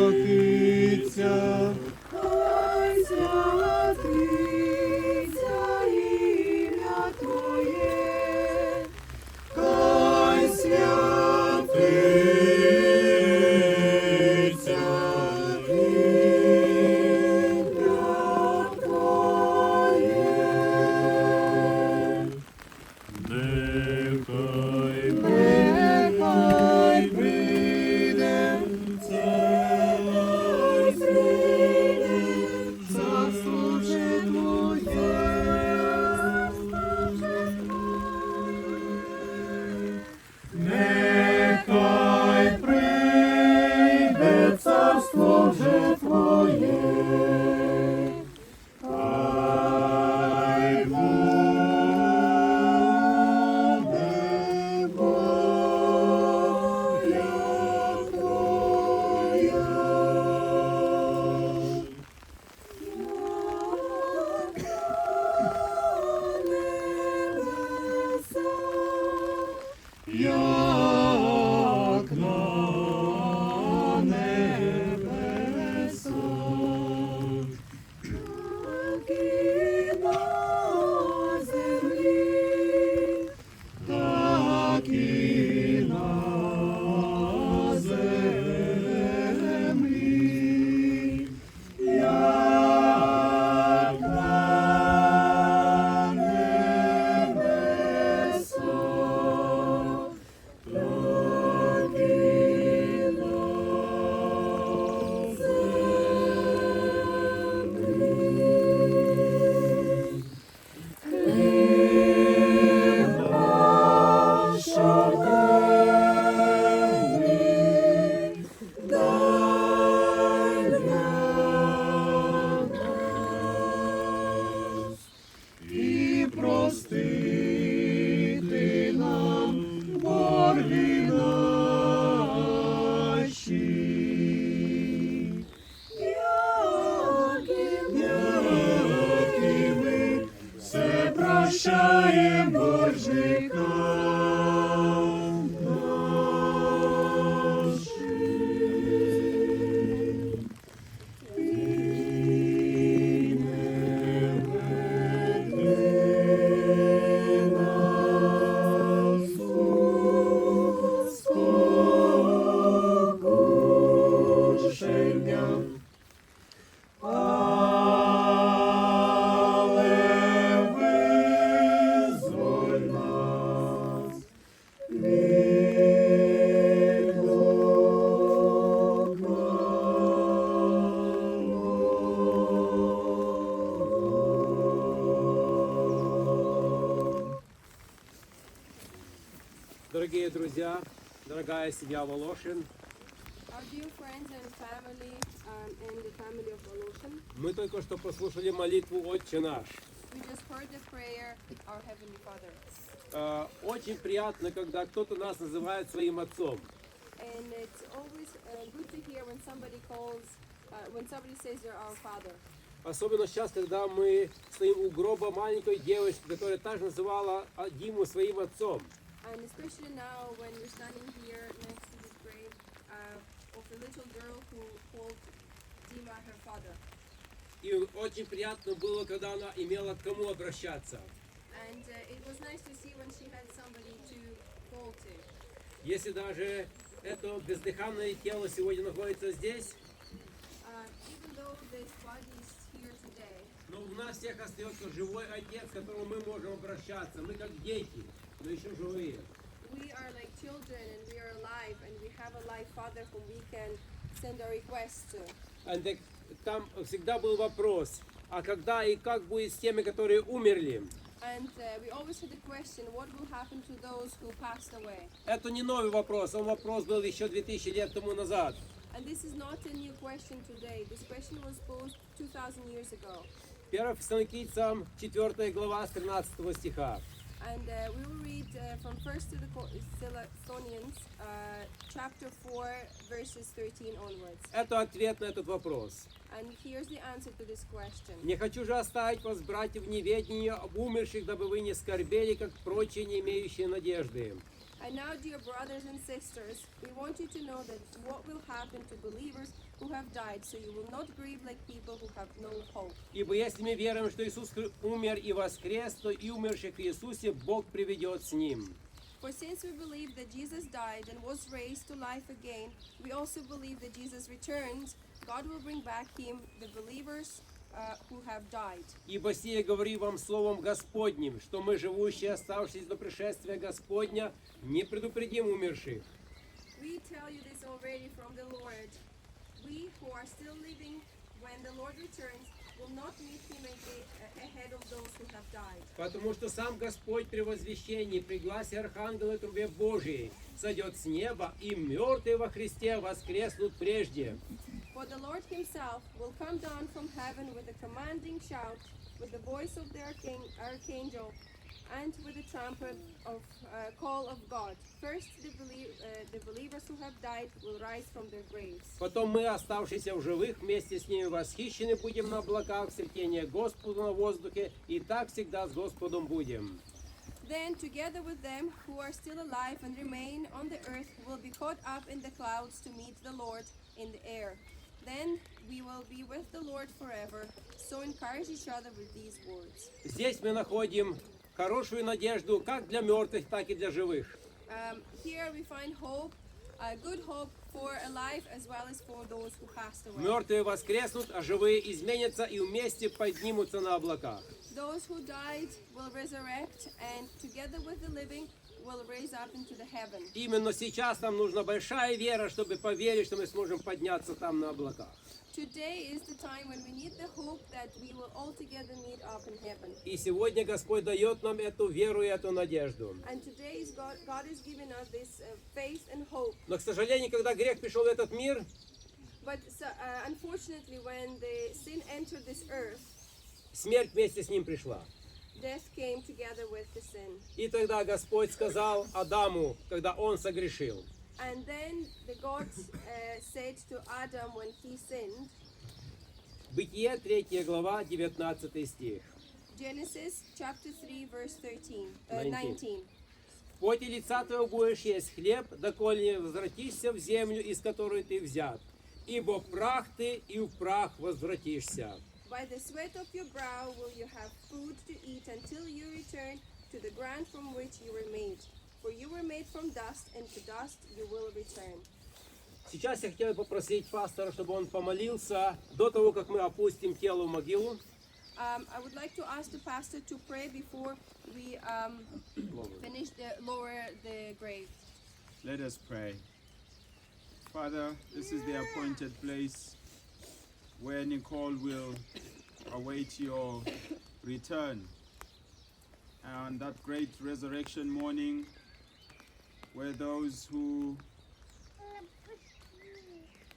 Father. дорогие друзья, дорогая семья Волошин. Family, um, Мы только что послушали молитву «Отче наш». Prayer, uh, очень приятно, когда кто-то нас называет своим отцом. Calls, uh, Особенно сейчас, когда мы стоим у гроба маленькой девочки, которая также называла а, Диму своим отцом. And especially now when we're standing here next to this grave uh, of the little girl who called Dima her father. И очень приятно было, когда она имела к кому обращаться. And uh, it was nice to see when she had somebody to call to. Если даже это бездыханное тело сегодня находится здесь, Uh, even though this body is here today, но у нас всех остается живой отец, к которому мы можем обращаться. Мы как дети, но еще живые. we are like children and we are alive and we have a live father whom we can send our requests to. А так Там всегда был вопрос, а когда и как будет с теми, которые умерли? And uh, we always had the question, what will happen to those who passed away? Это не новый вопрос, он вопрос был еще 2000 лет тому назад. And this is not a new question today. This question was posed 2,000 years ago. 1 Фессалоникийцам 4 глава с 13 стиха. And uh, we will read uh, from 1st to the Co- Thessalonians, uh, chapter 4, verses 13 onwards. Это ответ на этот вопрос. And here's the answer to this question. «Не хочу же оставить вас, братья, в неведении об умерших, дабы вы не скорбели, как прочие, не имеющие надежды. And now, dear brothers and sisters, we want you to know that what will happen to believers who have died, so you will not grieve like people who have no hope. Ибо если мы веруем, что Иисус хр- умер и воскрес, то и умерших в Иисусе Бог приведет с Ним. For since we believe that Jesus died and was raised to life again, we also believe that Jesus returns. God will bring back him, the believers uh, who have died. Ибо сие говорю вам словом Господним, что мы, живущие, оставшись до пришествия Господня, не предупредим умерших. We tell you this already from the Lord. We who are still living when the Lord returns will not meet him uh, ahead of those who have died. Потому что сам Господь при возвещении, при гласе Архангела и трубе Божией, сойдет с неба, и мертвые во Христе воскреснут прежде. For the Lord himself will come down from heaven with a commanding shout, with the voice of the archang- archangel, and with the trumpet of uh, call of God. First, the, belie- uh, the believers who have died will rise from their graves. Потом мы, оставшиеся в живых, вместе с ними восхищены будем на облаках, светение Господу на воздухе, и так всегда с Господом будем. Then, together with them who are still alive and remain on the earth, will be caught up in the clouds to meet the Lord in the air. Then we will be with the Lord forever. So encourage each other with these words. Здесь мы находим хорошую надежду как для мертвых, так и для живых. Um, here we find hope, a good hope for alive as well as for those who passed away. Мертвые воскреснут, а живые изменятся и вместе поднимутся на облаках. Those who died will resurrect and together with the living Именно сейчас нам нужна большая вера, чтобы поверить, что мы сможем подняться там на облаках. И сегодня Господь дает нам эту веру и эту надежду. Но, к сожалению, когда грех пришел в этот мир, But so, uh, when the sin this earth, смерть вместе с ним пришла death came together with the sin. И тогда Господь сказал Адаму, когда он согрешил, And then the God uh, said to Adam when he sinned, Бытие 3 глава, 19 стих. Genesis chapter 3 verse 13, uh, 19. 19. В поте лица твоего будешь есть хлеб, доколе не возвратишься в землю, из которой ты взят. Ибо прах ты, и в прах возвратишься. By the sweat of your brow will you have food to eat until you return to the ground from which you were made. For you were made from dust, and to dust you will return. Сейчас я хотел бы попросить пастора, чтобы он помолился до того, как мы опустим тело в могилу. Um, I would like to ask the pastor to pray before we um, finish the lower the grave. Let us pray. Father, this is the appointed place where Nicole will await your return. And that great resurrection morning, where those who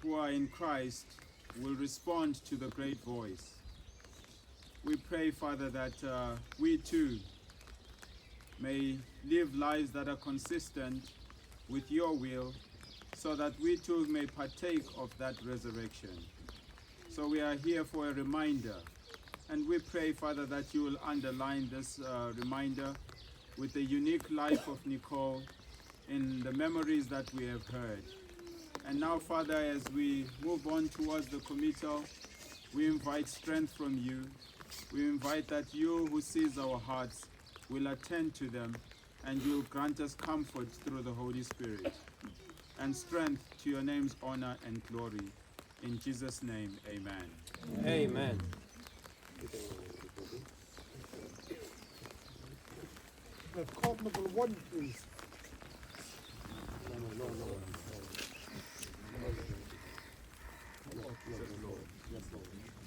who are in Christ will respond to the great voice. We pray, Father, that uh, we too may live lives that are consistent with your will so that we too may partake of that resurrection. So we are here for a reminder. And we pray, Father, that you will underline this uh, reminder with the unique life of Nicole in the memories that we have heard. And now, Father, as we move on towards the committal, we invite strength from you. We invite that you, who sees our hearts, will attend to them and you'll grant us comfort through the Holy Spirit and strength to your name's honor and glory. In Jesus' name, amen. Amen. Have call number one, please. И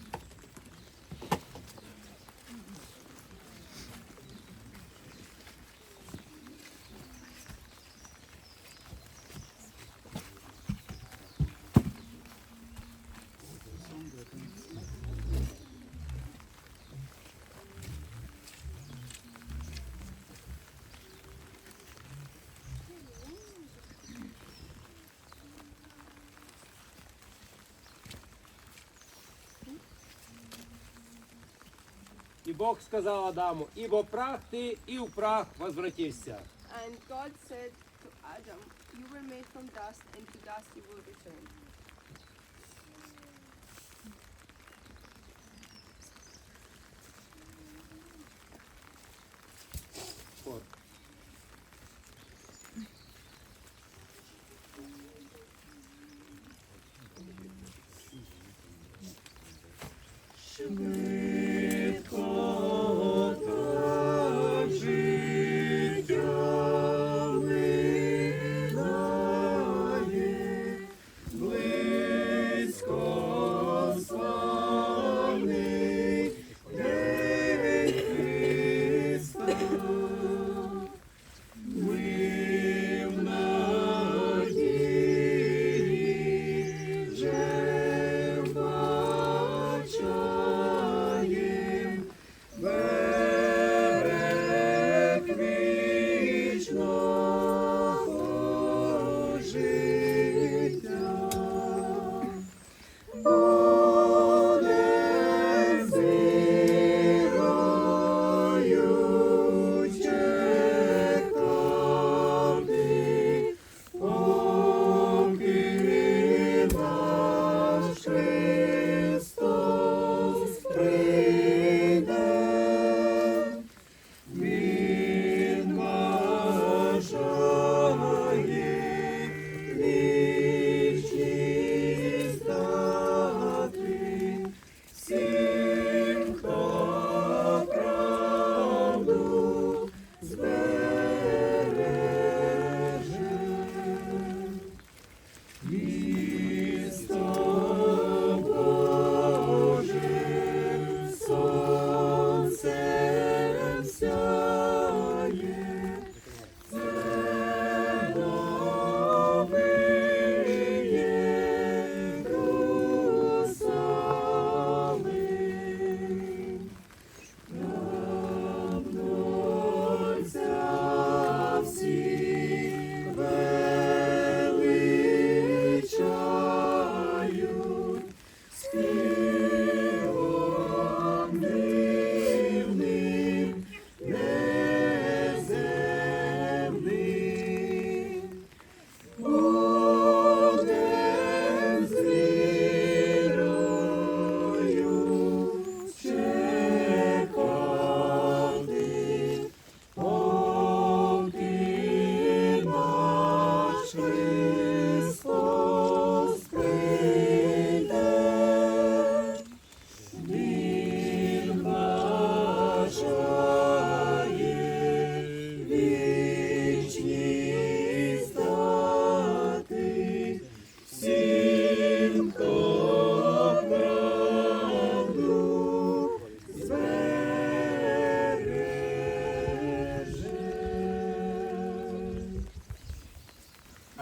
Бог сказал Адаму, ибо прах ты, и в прах возвратишься. And God said to Adam, you were made from dust, and to dust you will return. От.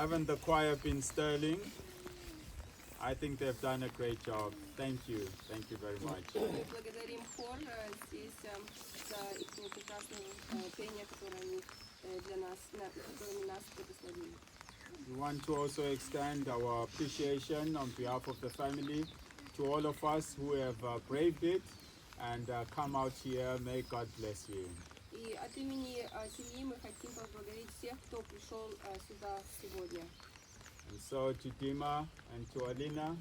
Haven't the choir been sterling? I think they've done a great job. Thank you. Thank you very much. Мы благодарим хор э, здесь э, за их прекрасное э, пение, которое они э, для нас, на- которыми нас благословили. We want to also extend our appreciation on behalf of the family to all of us who have uh, braved it and uh, come out here. May God bless you. И от имени э, семьи мы хотим поблагодарить всех, кто пришел э, сюда сегодня. And so to Dima and to Alina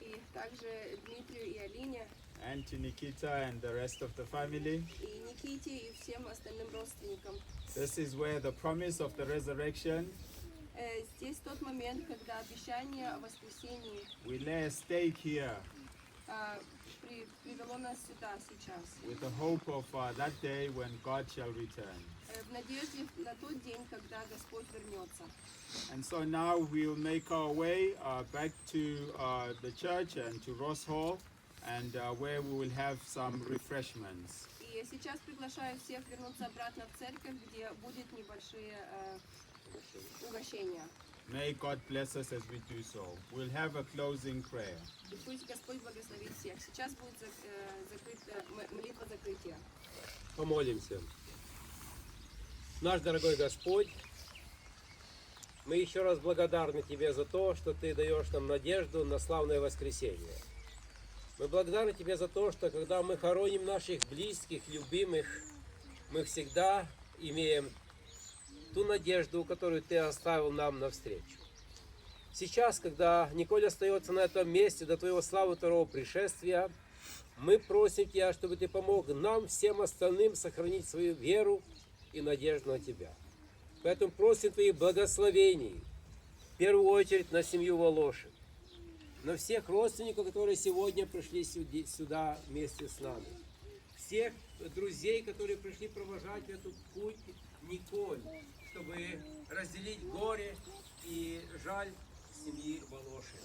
И также Дмитрию и Алине, and to Nikita and the rest of the family. и Никите, и всем остальным родственникам. This is where the promise of the resurrection Э, Здесь тот момент, когда обещание о воскресении we lay a stake here э, при- привело нас сюда сейчас. with the hope of uh, that day when God shall return. Э, В надежде на тот день, когда Господь вернется. And so now we'll make our way uh, back to uh, the church and to Ross Hall, and uh, where we will have some refreshments. И сейчас приглашаю всех вернуться обратно в церковь, где будет небольшие э, угощения. May God bless us as we do so. We'll have a closing prayer. И пусть Господь благословит всех. Сейчас будет э, закрыт- э, м- молитва закрытия. Помолимся. Наш дорогой Господь, мы еще раз благодарны Тебе за то, что Ты даешь нам надежду на славное воскресенье. Мы благодарны Тебе за то, что когда мы хороним наших близких, любимых, мы всегда имеем ту надежду, которую Ты оставил нам навстречу. Сейчас, когда Николь остается на этом месте до Твоего славы второго пришествия, мы просим Тебя, чтобы Ты помог нам, всем остальным, сохранить свою веру и надежду на Тебя. Поэтому просим Твоих благословений, в первую очередь на семью Волошин, на всех родственников, которые сегодня пришли сюда вместе с нами, всех друзей, которые пришли провожать этот путь Николь, чтобы разделить горе и жаль семьи Волошин.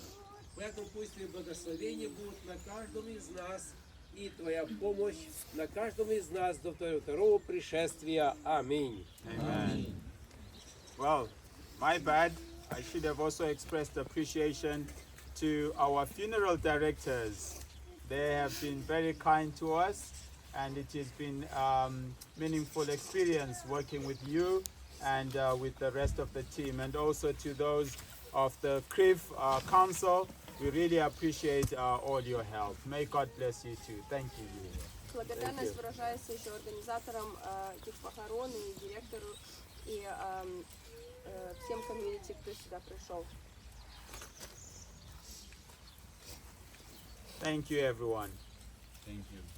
Поэтому пусть Твои благословения будут на каждом из нас и Твоя помощь на каждом из нас до Твоего второго пришествия. Аминь. Amen. Well, my bad. I should have also expressed appreciation to our funeral directors. They have been very kind to us, and it has been um, meaningful experience working with you and uh, with the rest of the team, and also to those of the CRIF uh, Council. We really appreciate uh, all your help. May God bless you too. Thank you. Благодарность выражается еще организаторам э, этих похорон и директору и эм, э, всем комьюнити, кто сюда пришел. Thank you, everyone. Thank you.